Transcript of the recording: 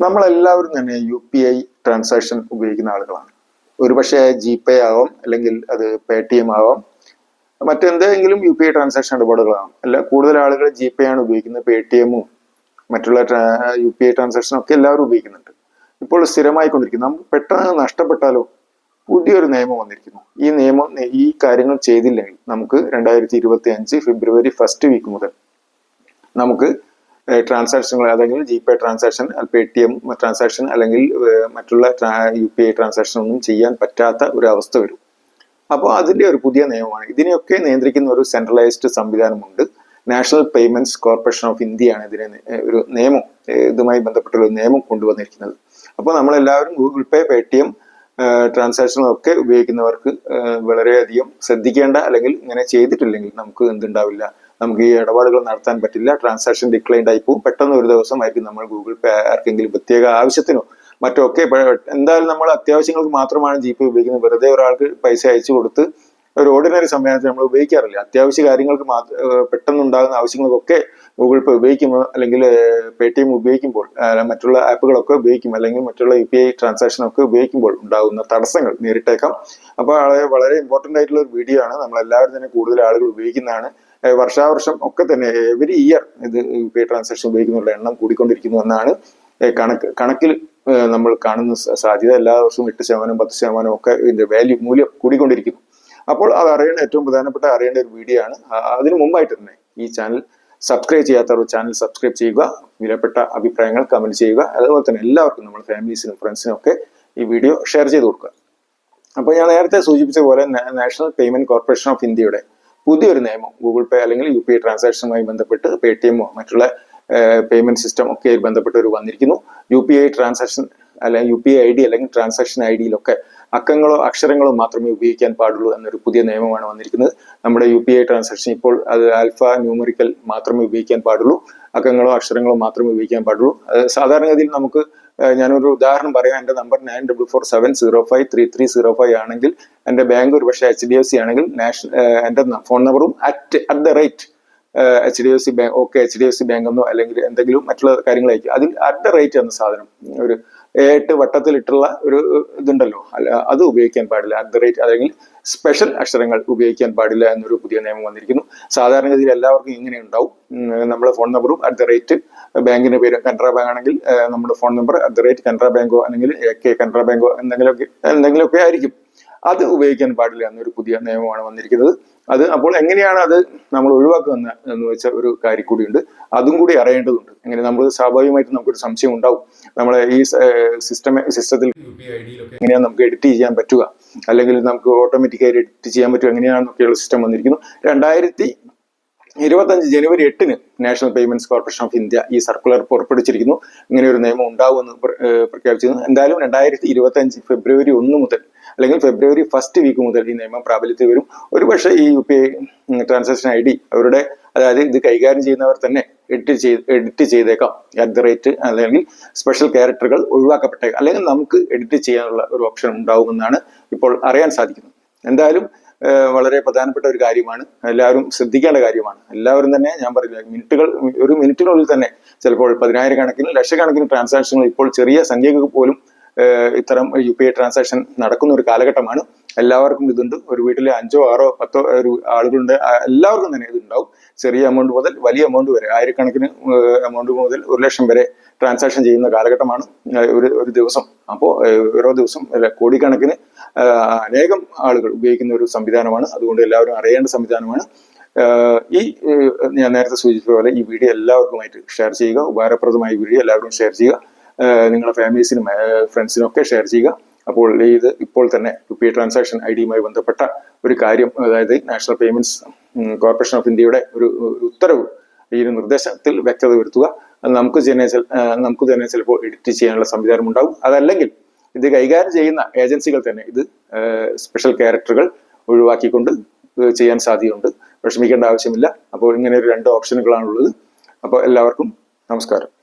നമ്മളെല്ലാവരും തന്നെ U P I transaction ഉപയോഗിക്കുന്ന ആളുകളാണ്. ഒരുപക്ഷെ ജി പേ ആവാം അല്ലെങ്കിൽ അത് പേ ടി എം ആവാം മറ്റെന്തെങ്കിലും യു പി ഐ ട്രാൻസാക്ഷൻ ഇടപാടുകളാണ് അല്ല കൂടുതൽ ആളുകൾ ജി പേ ആണ് ഉപയോഗിക്കുന്നത് പേ ടി എമ്മും മറ്റുള്ള യു പി ഐ ട്രാൻസാക്ഷൻ ഒക്കെ എല്ലാവരും ഉപയോഗിക്കുന്നുണ്ട്. ഇപ്പോൾ സ്ഥിരമായി കൊണ്ടിരിക്കുന്നു നമുക്ക് പെട്ടെന്ന് നഷ്ടപ്പെട്ടാലോ? പുതിയൊരു നിയമം വന്നിരിക്കുന്നു. ഈ നിയമം ഈ കാര്യങ്ങൾ ചെയ്തില്ലെങ്കിൽ നമുക്ക് രണ്ടായിരത്തി ഇരുപത്തി അഞ്ച് ഫെബ്രുവരി ഫസ്റ്റ് വീക്ക് മുതൽ നമുക്ക് ട്രാൻസാക്ഷനുകൾ അല്ലെങ്കിൽ G pay transaction Paytm transaction അല്ലെങ്കിൽ മറ്റുള്ള യു പി ഐ ട്രാൻസാക്ഷൻ ഒന്നും ചെയ്യാൻ പറ്റാത്ത ഒരു അവസ്ഥ വരും. അപ്പോൾ അതിന്റെ ഒരു പുതിയ നിയമമാണ്. ഇതിനെയൊക്കെ നിയന്ത്രിക്കുന്ന ഒരു സെൻട്രലൈസ്ഡ് സംവിധാനമുണ്ട്. നാഷണൽ പേയ്മെന്റ്സ് കോർപ്പറേഷൻ ഓഫ് ഇന്ത്യയാണ് ഇതിനെ ഒരു നിയമം ഇതുമായി ബന്ധപ്പെട്ട ഒരു നിയമം കൊണ്ടുവന്നിരിക്കുന്നത്. അപ്പോൾ നമ്മളെല്ലാവരും Google pay Paytm ട്രാൻസാക്ഷനൊക്കെ ഉപയോഗിക്കുന്നവർക്ക് വളരെയധികം ശ്രദ്ധിക്കേണ്ട അല്ലെങ്കിൽ ഇങ്ങനെ ചെയ്തിട്ടില്ലെങ്കിൽ നമുക്ക് എന്തുണ്ടാവില്ല. നമുക്ക് ഈ ഇടപാടുകൾ നടത്താൻ പറ്റില്ല. ട്രാൻസാക്ഷൻ ഡിക്ലൈൻഡ് ആയി പോകും. പെട്ടെന്ന് ഒരു ദിവസമായിരിക്കും നമ്മൾ ഗൂഗിൾ പേ ആർക്കെങ്കിലും പ്രത്യേക ആവശ്യത്തിനോ മറ്റോ ഒക്കെ എന്തായാലും നമ്മൾ അത്യാവശ്യങ്ങൾക്ക് മാത്രമാണ് ജി പേ ഉപയോഗിക്കുന്നത്. വെറുതെ ഒരാൾക്ക് പൈസ അയച്ചു കൊടുത്ത് ഒരു ഓർഡിനറി സംവിധാനത്തിൽ നമ്മൾ ഉപയോഗിക്കാറില്ല. അത്യാവശ്യ കാര്യങ്ങൾക്ക് മാത്രം പെട്ടെന്നുണ്ടാകുന്ന ആവശ്യങ്ങൾക്കൊക്കെ ഗൂഗിൾ പേ ഉപയോഗിക്കുമ്പോൾ അല്ലെങ്കിൽ പേ ടി എം ഉപയോഗിക്കുമ്പോൾ മറ്റുള്ള ആപ്പുകളൊക്കെ ഉപയോഗിക്കും അല്ലെങ്കിൽ മറ്റുള്ള യു പി ഐ ട്രാൻസാക്ഷൻ ഒക്കെ ഉപയോഗിക്കുമ്പോൾ ഉണ്ടാകുന്ന തടസ്സങ്ങൾ നേരിട്ടേക്കാം. അപ്പോൾ വളരെ ഇമ്പോർട്ടന്റ് ആയിട്ടുള്ള ഒരു വീഡിയോ ആണ്. നമ്മളെല്ലാവരും തന്നെ കൂടുതൽ ആളുകൾ ഉപയോഗിക്കുന്നതാണ്. വർഷാവർഷം ഒക്കെ തന്നെ എവരി ഇയർ ഇത് യു പി ഐ ട്രാൻസാക്ഷൻ ഉപയോഗിക്കുന്നവരുടെ എണ്ണം കൂടിക്കൊണ്ടിരിക്കുന്നു എന്നാണ് കണക്ക്. കണക്കിൽ നമ്മൾ കാണുന്ന സാധ്യത എല്ലാ വർഷവും എട്ട് ശതമാനം പത്ത് ശതമാനം ഒക്കെ ഇതിന്റെ വാല്യൂ മൂല്യം കൂടിക്കൊണ്ടിരിക്കുന്നു. അപ്പോൾ അത് അറിയേണ്ട ഏറ്റവും പ്രധാനപ്പെട്ട അറിയേണ്ട ഒരു വീഡിയോ ആണ്. അതിനു മുമ്പായിട്ട് തന്നെ ഈ ചാനൽ സബ്സ്ക്രൈബ് ചെയ്യാത്തവർ ചാനൽ സബ്സ്ക്രൈബ് ചെയ്യുക. വിലപ്പെട്ട അഭിപ്രായങ്ങൾ കമന്റ് ചെയ്യുക. അതുപോലെ തന്നെ എല്ലാവർക്കും നമ്മൾ ഫാമിലീസിനും ഫ്രണ്ട്സിനും ഒക്കെ ഈ വീഡിയോ ഷെയർ ചെയ്ത് കൊടുക്കുക. അപ്പോൾ ഞാൻ നേരത്തെ സൂചിപ്പിച്ച പോലെ നാഷണൽ പേയ്മെന്റ് കോർപ്പറേഷൻ ഓഫ് ഇന്ത്യയുടെ പുതിയൊരു നിയമം ഗൂഗിൾ പേ അല്ലെങ്കിൽ യു പി ഐ ട്രാൻസാക്ഷനുമായി ബന്ധപ്പെട്ട് പേ ടി എമ്മോ മറ്റുള്ള പേയ്മെന്റ് സിസ്റ്റം ഒക്കെ ബന്ധപ്പെട്ട് ഒരു വന്നിരിക്കുന്നു. യു പി ഐ ട്രാൻസാക്ഷൻ അല്ലെങ്കിൽ U P I I D അല്ലെങ്കിൽ ട്രാൻസാക്ഷൻ ഐ ഡിയിലൊക്കെ അക്കങ്ങളോ അക്ഷരങ്ങളോ മാത്രമേ ഉപയോഗിക്കാൻ പാടുള്ളൂ എന്നൊരു പുതിയ നിയമമാണ് വന്നിരിക്കുന്നത്. നമ്മുടെ യു പി ഐ ട്രാൻസാക്ഷൻ ഇപ്പോൾ അത് ആൽഫ ന്യൂമറിക്കൽ മാത്രമേ ഉപയോഗിക്കാൻ പാടുള്ളൂ. അക്കങ്ങളോ അക്ഷരങ്ങളോ മാത്രമേ ഉപയോഗിക്കാൻ പാടുള്ളൂ. സാധാരണഗതിയിൽ നമുക്ക് ഞാനൊരു ഉദാഹരണം പറയാം. എന്റെ number nine double four seven zero five three three zero five ആണെങ്കിൽ എന്റെ ബാങ്ക് ഒരു പക്ഷേ എച്ച് ഡി എഫ് സി ആണെങ്കിൽ നാഷണൽ എന്റെ ഫോൺ നമ്പറും at at the rate H D F C bank okay H D F C bank എന്നോ അല്ലെങ്കിൽ എന്തെങ്കിലും മറ്റുള്ള കാര്യങ്ങളായിരിക്കും. അതിൽ അറ്റ് ദ റേറ്റ് എന്ന സാധനം ഒരു ഏട്ട് വട്ടത്തിലിട്ടുള്ള ഒരു ഇതുണ്ടല്ലോ. അല്ല അത് ഉപയോഗിക്കാൻ പാടില്ല. അറ്റ് ദ റേറ്റ് അല്ലെങ്കിൽ സ്പെഷ്യൽ അക്ഷരങ്ങൾ ഉപയോഗിക്കാൻ പാടില്ല എന്നൊരു പുതിയ നിയമം വന്നിരിക്കുന്നു. സാധാരണഗതിയിൽ എല്ലാവർക്കും ഇങ്ങനെ ഉണ്ടാവും. നമ്മുടെ ഫോൺ നമ്പറും അറ്റ് ദ റേറ്റ് ബാങ്കിന്റെ പേര് കനറ ബാങ്ക് ആണെങ്കിൽ നമ്മുടെ phone number at the rate Canara ബാങ്കോ അല്ലെങ്കിൽ കനറ ബാങ്കോ എന്തെങ്കിലുമൊക്കെ എന്തെങ്കിലുമൊക്കെ ആയിരിക്കും. അത് ഉപയോഗിക്കാൻ പാടില്ല എന്നൊരു പുതിയ നിയമമാണ് വന്നിരിക്കുന്നത്. അത് അപ്പോൾ എങ്ങനെയാണ് അത് നമ്മൾ ഒഴിവാക്കുക എന്ന് വെച്ച ഒരു കാര്യം കൂടിയുണ്ട്. അതും കൂടി അറിയേണ്ടതുണ്ട്. എങ്ങനെ നമ്മൾ സ്വാഭാവികമായിട്ട് നമുക്കൊരു സംശയം ഉണ്ടാവും. നമ്മളെ ഈ സിസ്റ്റം സിസ്റ്റത്തിൽ എങ്ങനെയാണ് നമുക്ക് എഡിറ്റ് ചെയ്യാൻ പറ്റുക? അല്ലെങ്കിൽ നമുക്ക് ഓട്ടോമാറ്റിക്കായി എഡിറ്റ് ചെയ്യാൻ പറ്റുക? എങ്ങനെയാണെന്നൊക്കെയുള്ള സിസ്റ്റം വന്നിരിക്കുന്നു. രണ്ടായിരത്തി ഇരുപത്തഞ്ച് ജനുവരി എട്ടിന് National Payments Corporation of India ഈ സർക്കുലർ പുറപ്പെടുവിച്ചിരിക്കുന്നു. ഇങ്ങനെ ഒരു നിയമം ഉണ്ടാവുമെന്ന് പ്ര- പ്രഖ്യാപിച്ചിരുന്നു. എന്തായാലും രണ്ടായിരത്തി ഇരുപത്തി അഞ്ച് ഫെബ്രുവരി ഒന്ന് മുതൽ അല്ലെങ്കിൽ ഫെബ്രുവരി ഫസ്റ്റ് വീക്ക് മുതൽ ഈ നിയമം പ്രാബല്യത്തിൽ വരും. ഒരുപക്ഷെ ഈ U P I transaction I D അവരുടെ അതായത് ഇത് കൈകാര്യം ചെയ്യുന്നവർ തന്നെ എഡിറ്റ് ചെയ്ത് എഡിറ്റ് ചെയ്തേക്കാം. അറ്റ് ദ റേറ്റ് അല്ലെങ്കിൽ സ്പെഷ്യൽ ക്യാരക്ടറുകൾ ഒഴിവാക്കപ്പെട്ടേക്കാം. അല്ലെങ്കിൽ നമുക്ക് എഡിറ്റ് ചെയ്യാനുള്ള ഒരു ഓപ്ഷൻ ഉണ്ടാവുമെന്നാണ് ഇപ്പോൾ അറിയാൻ സാധിക്കുന്നത്. എന്തായാലും വളരെ പ്രധാനപ്പെട്ട ഒരു കാര്യമാണ്. എല്ലാവരും ശ്രദ്ധിക്കേണ്ട കാര്യമാണ്. എല്ലാവരും തന്നെ ഞാൻ പറയുന്നത് മിനിറ്റുകൾ ഒരു മിനിറ്റിനുള്ളിൽ തന്നെ ചിലപ്പോൾ പതിനായിരക്കണക്കിന് ലക്ഷക്കണക്കിന് ട്രാൻസാക്ഷനുകൾ ഇപ്പോൾ ചെറിയ സംഖ്യകൾ പോലും ഇത്തരം യു പി ഐ ട്രാൻസാക്ഷൻ നടക്കുന്ന ഒരു കാലഘട്ടമാണ്. എല്ലാവർക്കും ഇതുണ്ട്. ഒരു വീട്ടിലെ അഞ്ചോ ആറോ പത്തോ ഒരു ആളുകളുണ്ട്. എല്ലാവർക്കും തന്നെ ഇതുണ്ടാവും. ചെറിയ എമൗണ്ട് മുതൽ വലിയ എമൗണ്ട് വരെ ആയിരക്കണക്കിന് എമൗണ്ട് മുതൽ ഒരു ലക്ഷം വരെ ട്രാൻസാക്ഷൻ ചെയ്യുന്ന കാലഘട്ടമാണ് ഒരു ഒരു ദിവസം. അപ്പോൾ ഓരോ ദിവസം കോടിക്കണക്കിന് അനേകം ആളുകൾ ഉപയോഗിക്കുന്ന ഒരു സംവിധാനമാണ്. അതുകൊണ്ട് എല്ലാവരും അറിയേണ്ട സംവിധാനമാണ്. ഈ ഞാൻ നേരത്തെ സൂചിപ്പിച്ച പോലെ ഈ വീഡിയോ എല്ലാവർക്കുമായിട്ട് ഷെയർ ചെയ്യുക. ഉപകാരപ്രദമായ വീഡിയോ എല്ലാവരും ഷെയർ ചെയ്യുക. നിങ്ങളുടെ ഫാമിലീസിനും ഫ്രണ്ട്സിനും ഒക്കെ ഷെയർ ചെയ്യുക. അപ്പോൾ ഇത് ഇപ്പോൾ തന്നെ പി ട്രാൻസാക്ഷൻ ഐ ഡിയുമായി ബന്ധപ്പെട്ട ഒരു കാര്യം അതായത് നാഷണൽ പേയ്മെന്റ്സ് കോർപ്പറേഷൻ ഓഫ് ഇന്ത്യയുടെ ഒരു ഉത്തരവ് ഈ ഒരു നിർദ്ദേശത്തിൽ വ്യക്തത വരുത്തുക നമുക്ക് തന്നെ നമുക്ക് തന്നെ ചിലപ്പോൾ എഡിറ്റ് ചെയ്യാനുള്ള സംവിധാനം ഉണ്ടാകും അതല്ലെങ്കിൽ ഇത് കൈകാര്യം ചെയ്യുന്ന ഏജൻസികൾ തന്നെ ഇത് സ്പെഷ്യൽ ക്യാരക്ടറുകൾ ഒഴിവാക്കിക്കൊണ്ട് ചെയ്യാൻ സാധ്യതയുണ്ട്. വിഷമിക്കേണ്ട ആവശ്യമില്ല. അപ്പോൾ ഇങ്ങനെ ഒരു രണ്ട് ഓപ്ഷനുകളാണുള്ളത് അപ്പോൾ എല്ലാവർക്കും നമസ്കാരം.